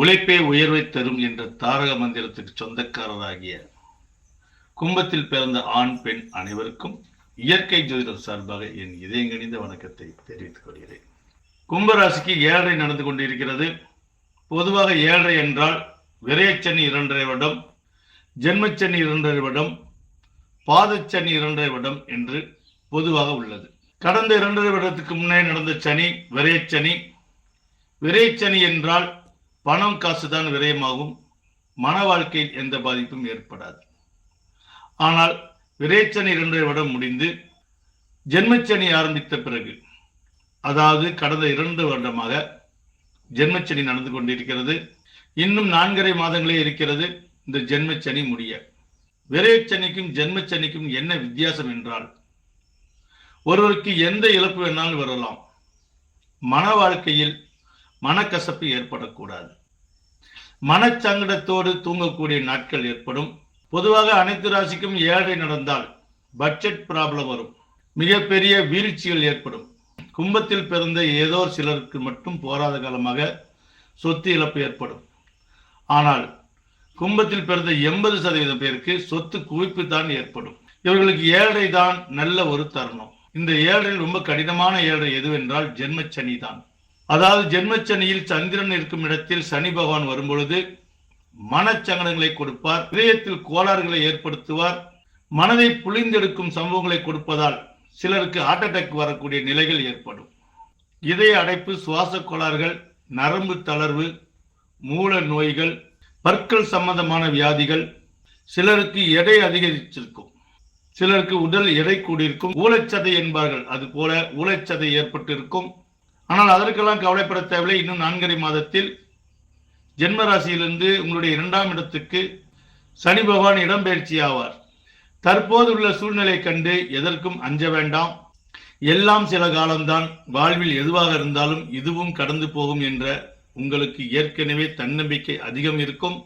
உழைப்பே உயர்வை தரும் என்ற தாரக மந்திரத்துக்கு சொந்தக்காரராகிய கும்பத்தில் பிறந்த ஆண் பெண் அனைவருக்கும் இயற்கை ஜோதிடம் சார்பாக என் இதயங்கணிந்த வணக்கத்தை தெரிவித்துக் கொள்கிறேன். கும்பராசிக்கு ஏழரை நடந்து கொண்டிருக்கிறது. பொதுவாக ஏழரை என்றால் விரையச்சனி இரண்டரை வருடம் ஜென்மச்சனி இரண்டரை வருடம் பாதச்சனி இரண்டரை வருடம் என்று பொதுவாக உள்ளது. கடந்த இரண்டரை வருடத்துக்கு முன்னே நடந்த சனி விரையச்சனி. விரைச்சனி என்றால் பணம் காசுதான் விரயமாகும். மன வாழ்க்கையில் எந்த பாதிப்பும் ஏற்படாது. ஆனால் விரைச்சனை இரண்டரை வருடம் முடிந்து ஜென்மச்சனி ஆரம்பித்த பிறகு அதாவது கடந்த இரண்டு வருடமாக ஜென்மச்சனி நடந்து கொண்டிருக்கிறது. இன்னும் நான்கரை மாதங்களே இருக்கிறது இந்த ஜென்மச்சனி முடிய. விரைச்சனிக்கும் ஜென்மச்சனிக்கும் என்ன வித்தியாசம் என்றால் ஒருவருக்கு எந்த இழப்பு வேணாலும் வரலாம். மன வாழ்க்கையில் மனக்கசப்பு ஏற்படக்கூடாது. மனச்சங்கடத்தோடு தூங்கக்கூடிய நாட்கள் ஏற்படும். பொதுவாக அனைத்து ராசிக்கும் ஏழை நடந்தால் பட்ஜெட் ப்ராப்ளம் வரும். மிகப்பெரிய வீழ்ச்சிகள் ஏற்படும். கும்பத்தில் பிறந்த ஏதோ சிலருக்கு மட்டும் போராத காலமாக சொத்து இழப்பு ஏற்படும். ஆனால் கும்பத்தில் பிறந்த எண்பது சதவீதம் பேருக்கு சொத்து குவிப்பு தான் ஏற்படும். இவர்களுக்கு ஏழை தான் நல்ல ஒரு தருணம். இந்த ஏழையில் ரொம்ப கடினமான ஏழை எதுவென்றால் ஜென்மச்சனி தான் அதாவது ஜென்மச்சனியில் சந்திரன் இருக்கும் இடத்தில் சனி பகவான் வரும்பொழுது மனச்சங்கடங்களை கொடுப்பார் இதயத்தில் கோளாறுகளை ஏற்படுத்துவார் மனதை புளிந்தெடுக்கும் சம்பவங்களை கொடுப்பதால் சிலருக்கு ஹார்ட் அட்டாக் வரக்கூடிய நிலைகள் ஏற்படும். இதய அடைப்பு சுவாச கோளாறுகள் நரம்பு தளர்வு மூல நோய்கள் பற்கள் சம்பந்தமான வியாதிகள் சிலருக்கு எடை அதிகரிச்சிருக்கும் சிலருக்கு உடல் எடை கூடியிருக்கும். ஊழச்சதை என்பார்கள். அது போல ஊழச்சதை ஏற்பட்டிருக்கும். ஆனால் அதற்கெல்லாம் கவலைப்பட தேவையில்லை. இன்னும் நான்கரை மாதத்தில் ஜென்ம ராசியிலிருந்து உங்களுடைய இரண்டாம் இடத்துக்கு சனி பகவான் இடம்பெயர்ச்சி ஆவார். தற்போது உள்ள சூழ்நிலை கண்டு எதற்கும் அஞ்ச வேண்டாம். எல்லாம் சில காலம்தான். வாழ்வில் எதுவாக இருந்தாலும் இதுவும் கடந்து போகும் என்ற உங்களுக்கு ஏற்கனவே தன்னம்பிக்கை அதிகம் இருக்கும்.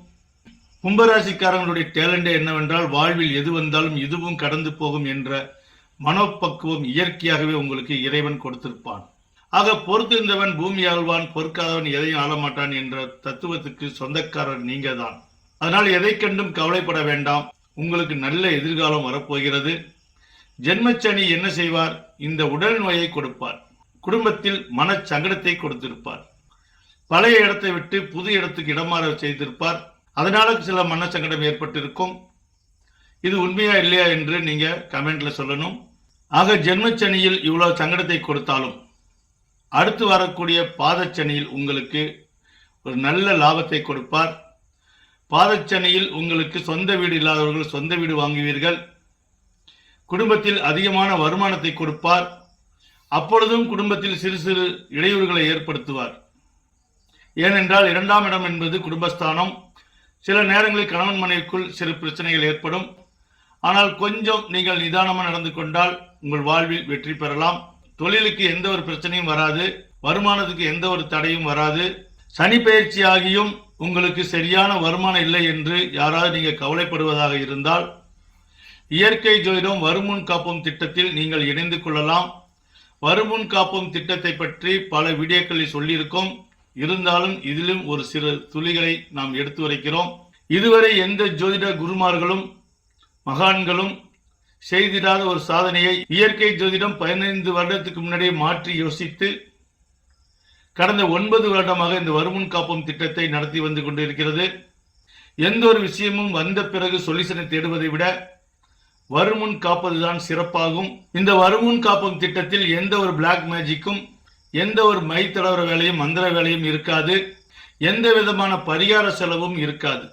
கும்பராசிக்காரங்களுடைய டேலண்டே என்னவென்றால் வாழ்வில் எது வந்தாலும் இதுவும் கடந்து போகும் என்ற மனோப்பக்குவம் இயற்கையாகவே உங்களுக்கு இறைவன் கொடுத்திருப்பான். ஆக பொறுத்திருந்தவன் பூமி ஆழ்வான் பொறுக்காதவன் எதையும் ஆளமாட்டான் என்ற தத்துவத்துக்கு சொந்தக்காரர் நீங்க தான் அதனால் எதை கண்டும் கவலைப்பட வேண்டாம். உங்களுக்கு நல்ல எதிர்காலம் வரப்போகிறது. ஜென்மச்சனி என்ன செய்வார்? இந்த உடல் நோயை கொடுப்பார். குடும்பத்தில் மன சங்கடத்தை கொடுத்திருப்பார். பழைய இடத்தை விட்டு புது இடத்துக்கு இடமாற செய்திருப்பார். அதனால சில மனச்சங்கடம் ஏற்பட்டிருக்கும். இது உண்மையா இல்லையா என்று நீங்க கமெண்ட்ல சொல்லணும். ஆக ஜென்மச்சனியில் இவ்வளவு சங்கடத்தை கொடுத்தாலும் அடுத்து வரக்கூடிய பாதச்சனியில் உங்களுக்கு ஒரு நல்ல லாபத்தை கொடுப்பார். பாதச்சனையில் உங்களுக்கு சொந்த வீடு இல்லாதவர்கள் சொந்த வீடு வாங்குவீர்கள். குடும்பத்தில் அதிகமான வருமானத்தை கொடுப்பார். அப்பொழுதும் குடும்பத்தில் சிறு சிறு இடையூறுகளை ஏற்படுத்துவார். ஏனென்றால் இரண்டாம் இடம் என்பது குடும்பஸ்தானம். சில நேரங்களில் கணவன் மனைவிக்குள் சிறு பிரச்சனைகள் ஏற்படும். ஆனால் கொஞ்சம் நீங்கள் நிதானமாக நடந்து கொண்டால் உங்கள் வாழ்வில் வெற்றி பெறலாம். தொழிலுக்கு எந்த ஒரு பிரச்சனையும் வராது வருமானத்துக்கு எந்த ஒரு தடையும் வராது. சனி பயிற்சி ஆகியும் உங்களுக்கு சரியான வருமானம் இல்லை என்று யாராவது நீங்கள் கவலைப்படுவதாக இருந்தால் இயற்கை ஜோதிடம் வருமுன் காப்போம் திட்டத்தில் நீங்கள் இணைந்து கொள்ளலாம். வருமுன் காப்போம் திட்டத்தை பற்றி பல வீடியோக்களில் சொல்லியிருக்கோம். இருந்தாலும் இதிலும் ஒரு சிறு துளிகளை நாம் எடுத்து வரைக்கிறோம் இதுவரை எந்த ஜோதிட குருமார்களும் மகான்களும் செய்திடாத ஒரு சாதனையை இயற்கை ஜோதிடம் பதினைந்து வருடத்துக்கு முன்னாடியே மாற்றி யோசித்து கடந்த ஒன்பது வருடமாக இந்த வருமுன் காப்போம் திட்டத்தை நடத்தி வந்து கொண்டிருக்கிறது. எந்த ஒரு விஷயமும் வந்த பிறகு சொல்யூஷனை தேடுவதை விட வருமுன் காப்பதுதான் சிறப்பாகும். இந்த வருமுன் காப்போம் திட்டத்தில் எந்த ஒரு பிளாக் மேஜிக்கும் எந்த ஒரு மை தடவர வேலையும் மந்திர வேலையும் இருக்காது. எந்த விதமான பரிகார செலவும் இருக்காது.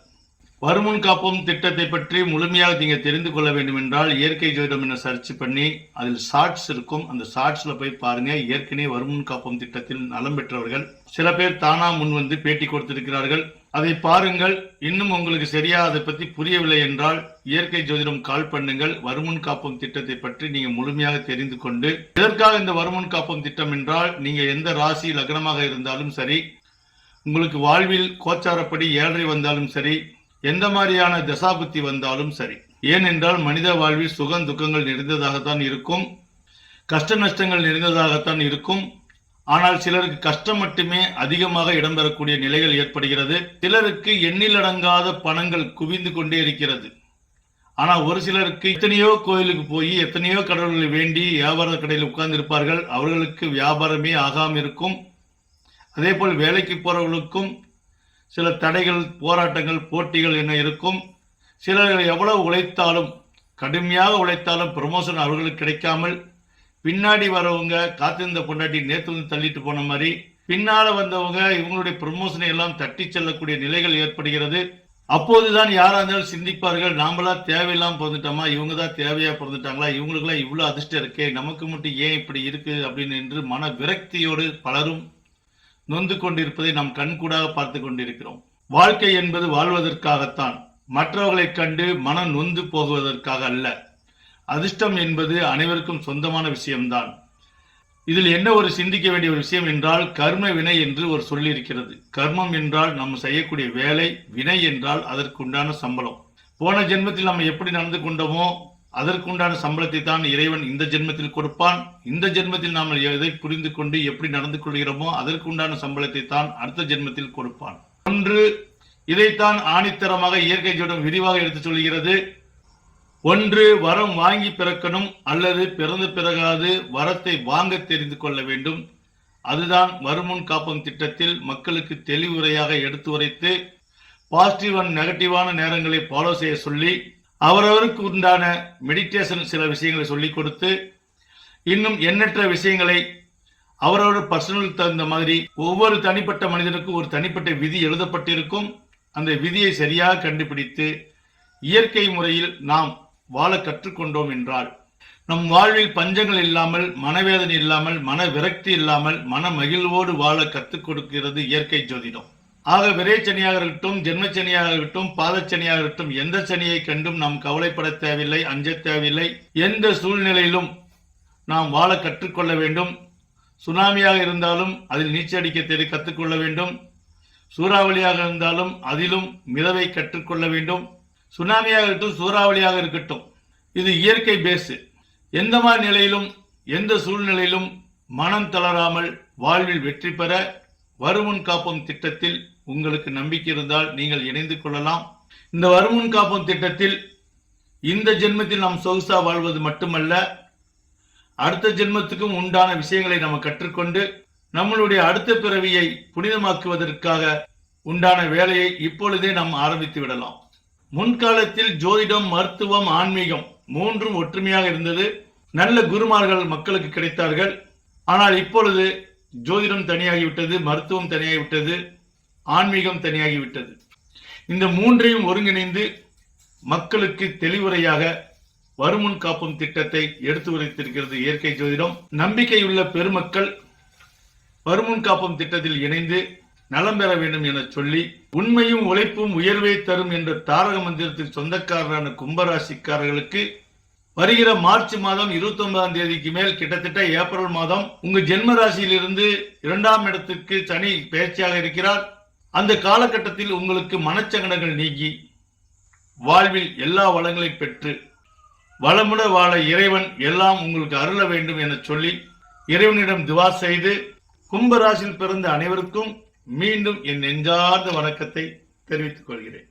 வருமுன் காப்போம் திட்டத்தை பற்றி முழுமையாக நீங்க தெரிந்து கொள்ள வேண்டும் என்றால் இயற்கை ஜோதிடம் என சர்ச் பண்ணி அதில் ஷார்ட்ஸ் இருக்கும். அந்த ஷார்ட்ஸ்ல போய் பாருங்க. ஏற்கனவே வருமுன் காப்போம் திட்டத்தில் நலம் பெற்றவர்கள் சில பேர் தானா முன் வந்து பேட்டி கொடுத்திருக்கிறார்கள். அதை பாருங்கள். இன்னும் உங்களுக்கு சரியா அதை பத்தி புரியவில்லை என்றால் இயற்கை ஜோதிடம் கால் பண்ணுங்கள். வருமுன் காப்போம் திட்டத்தை பற்றி நீங்க முழுமையாக தெரிந்து கொண்டு இதற்காக இந்த வருமுன் காப்போம் திட்டம் என்றால் நீங்க எந்த ராசி லக்னமாக இருந்தாலும் சரி உங்களுக்கு வாழ்வில் கோச்சாரப்படி ஏழரை வந்தாலும் சரி எந்த மாதிரியான தசாபுத்தி வந்தாலும் சரி. ஏனென்றால் மனித வாழ்வில் சுகம் துக்கங்கள் நிறைந்ததாகத்தான் இருக்கும். கஷ்ட நஷ்டங்கள் நிறைந்ததாகத்தான் இருக்கும். ஆனால் சிலருக்கு கஷ்டம் மட்டுமே அதிகமாக இடம்பெறக்கூடிய நிலைகள் ஏற்படுகிறது. சிலருக்கு எண்ணிலடங்காத பணங்கள் குவிந்து கொண்டே இருக்கிறது. ஆனால் ஒரு சிலருக்கு எத்தனையோ கோயிலுக்கு போய் எத்தனையோ கடவுள்களை வேண்டி வியாபார கடையில் உட்கார்ந்து இருப்பார்கள் அவர்களுக்கு வியாபாரமே ஆகாம இருக்கும். அதே போல் வேலைக்கு போறவர்களுக்கும் சில தடைகள் போராட்டங்கள் போட்டிகள் என்ன இருக்கும்? சிலர் எவ்வளவு உழைத்தாலும் கடுமையாக உழைத்தாலும் ப்ரமோஷன் அவர்களுக்கு கிடைக்காமல் பின்னாடி வரவங்க காத்திருந்த பொண்டாட்டி நேற்று வந்து தள்ளிட்டு போன மாதிரி பின்னால வந்தவங்க இவங்களுடைய ப்ரமோஷனை எல்லாம் தட்டி செல்லக்கூடிய நிலைகள் ஏற்படுகிறது. அப்போதுதான் யாரா இருந்தாலும் சிந்திப்பார்கள் நாமளா தேவையில்லாம பிறந்துட்டோமா? இவங்க தான் தேவையா பிறந்துட்டாங்களா? இவங்களுக்குலாம் இவ்வளவு அதிர்ஷ்டம் இருக்கே நமக்கு மட்டும் ஏன் இப்படி இருக்கு? அப்படின்னு என்று மன விரக்தியோடு பலரும் நொந்து கொண்டிருப்பதை நாம் கண்கூடாக பார்த்து கொண்டிருக்கிறோம். வாழ்க்கை என்பது வாழ்வதற்காகத்தான். மற்றவர்களைக் கண்டு மனம் நொந்து போகுவதற்காக அல்ல. அதிர்ஷ்டம் என்பது அனைவருக்கும் சொந்தமான விஷயம்தான். இதில் என்ன ஒரு சிந்திக்க வேண்டிய ஒரு விஷயம் என்றால் கர்ம வினை என்று ஒரு சொல்லியிருக்கிறது கர்மம் என்றால் நம்ம செய்யக்கூடிய வேலை வினை என்றால் அதற்குண்டான சம்பளம். போன ஜென்மத்தில் நம்ம எப்படி நடந்து கொண்டோமோ அதற்குண்டான சம்பளத்தை தான் இறைவன் இந்த ஜென்மத்தில் கொடுப்பான். இந்த ஜென்மத்தில் நாம் எதை புரிந்து கொண்டு எப்படி நடந்து கொள்கிறோமோ அதற்குண்டான சம்பளத்தை தான் அடுத்த ஜென்மத்தில் கொடுப்பான். ஒன்று இதைத்தான் ஆணித்தரமாக இயற்கை ஜோடம் விரிவாக எடுத்து சொல்கிறது. ஒன்று வரம் வாங்கி பிறக்கணும் அல்லது பிறந்து பிறகாது வரத்தை வாங்க தெரிந்து கொள்ள வேண்டும். அதுதான் வருமுன் காப்பம் திட்டத்தில் மக்களுக்கு தெளிவுரையாக எடுத்து உரைத்து பாசிட்டிவ் அண்ட் நெகட்டிவான நேரங்களை ஃபாலோ செய்ய சொல்லி அவரவருக்கு உண்டான மெடிடேஷன் சில விஷயங்களை சொல்லிக் கொடுத்து இன்னும் எண்ணற்ற விஷயங்களை அவரவர் பர்சனல் தகுந்த மாதிரி ஒவ்வொரு தனிப்பட்ட மனிதனுக்கும் ஒரு தனிப்பட்ட விதி எழுதப்பட்டிருக்கும். அந்த விதியை சரியாக கண்டுபிடித்து இயற்கை முறையில் நாம் வாழ கற்றுக்கொண்டோம் என்றால் நம் வாழ்வில் பஞ்சங்கள் இல்லாமல் மனவேதனை இல்லாமல் மன விரக்தி இல்லாமல் மன மகிழ்வோடு வாழ கற்றுக் கொடுக்கிறது இயற்கை ஜோதிடம். ஆக விரைச்சனியாக இருக்கட்டும் ஜென்மச்சனியாக இருக்கட்டும் பாதச்சனியாக இருக்கட்டும் எந்த சனியை கண்டும் நாம் கவலைப்பட தேவையில்லை அஞ்ச தேவையில்லை. எந்த சூழ்நிலையிலும் நாம் வாழ கற்றுக்கொள்ள வேண்டும். சுனாமியாக இருந்தாலும் அதில் நீச்சடிக்க தெரிய கற்றுக்கொள்ள வேண்டும். சூறாவளியாக இருந்தாலும் அதிலும் மிதவை கற்றுக்கொள்ள வேண்டும். சுனாமியாக இருக்கட்டும் சூறாவளியாக இருக்கட்டும். இது இயற்கை பேஸு எந்த மாதிரி நிலையிலும் எந்த சூழ்நிலையிலும் மனம் தளராமல் வாழ்வில் வெற்றி பெற வருமுன் காப்போம் திட்டத்தில் உங்களுக்கு நம்பிக்கை இருந்தால் நீங்கள் இணைந்து கொள்ளலாம். இந்த வருமுன் காப்போம் திட்டத்தில் இந்த ஜென்மத்தில் நாம் சொகுசா வாழ்வது மட்டுமல்ல அடுத்த ஜென்மத்துக்கும் உண்டான விஷயங்களை நம்ம கற்றுக்கொண்டு நம்மளுடைய அடுத்த பிறவியை புனிதமாக்குவதற்காக உண்டான வேலையை இப்பொழுதே நாம் ஆரம்பித்து விடலாம். முன்காலத்தில் ஜோதிடம் மருத்துவம் ஆன்மீகம் மூன்றும் ஒற்றுமையாக இருந்தது. நல்ல குருமார்கள் மக்களுக்கு கிடைத்தார்கள். ஆனால் இப்பொழுது ஜோதிடம் தனியாகிவிட்டது மருத்துவம் தனியாகிவிட்டது ஆன்மீகம் தனியாகிவிட்டது இந்த மூன்றையும் ஒருங்கிணைந்து மக்களுக்கு தெளிவுரையாக வருமுன் காப்பும் திட்டத்தை எடுத்து உரைத்திருக்கிறது இயற்கை ஜோதிடம். நம்பிக்கையுள்ள பெருமக்கள் வருமுன் காப்பும் திட்டத்தில் இணைந்து நலம் பெற வேண்டும் என சொல்லி உண்மையும் உழைப்பும் உயர்வை தரும் என்ற தாரக மந்திரத்துக்கு சொந்தக்காரரான கும்பராசிக்காரர்களுக்கு வருகிற மார்ச் மாதம் இருபத்தி ஒன்பதாம் தேதிக்கு மேல் கிட்டத்தட்ட ஏப்ரல் மாதம் உங்க ஜென்ம ராசியிலிருந்து இரண்டாம் இடத்துக்கு சனி பயிற்சியாக இருக்கிறார். அந்த காலகட்டத்தில் உங்களுக்கு மனச்சங்கடங்கள் நீங்கி வாழ்வில் எல்லா வளங்களையும் பெற்று வளமுட வாழ இறைவன் எல்லாம் உங்களுக்கு அருள வேண்டும் என சொல்லி இறைவனிடம் துவா செய்து கும்பராசியில் பிறந்த அனைவருக்கும் மீண்டும் என் நெஞ்சார்ந்த வணக்கத்தை தெரிவித்துக் கொள்கிறேன்.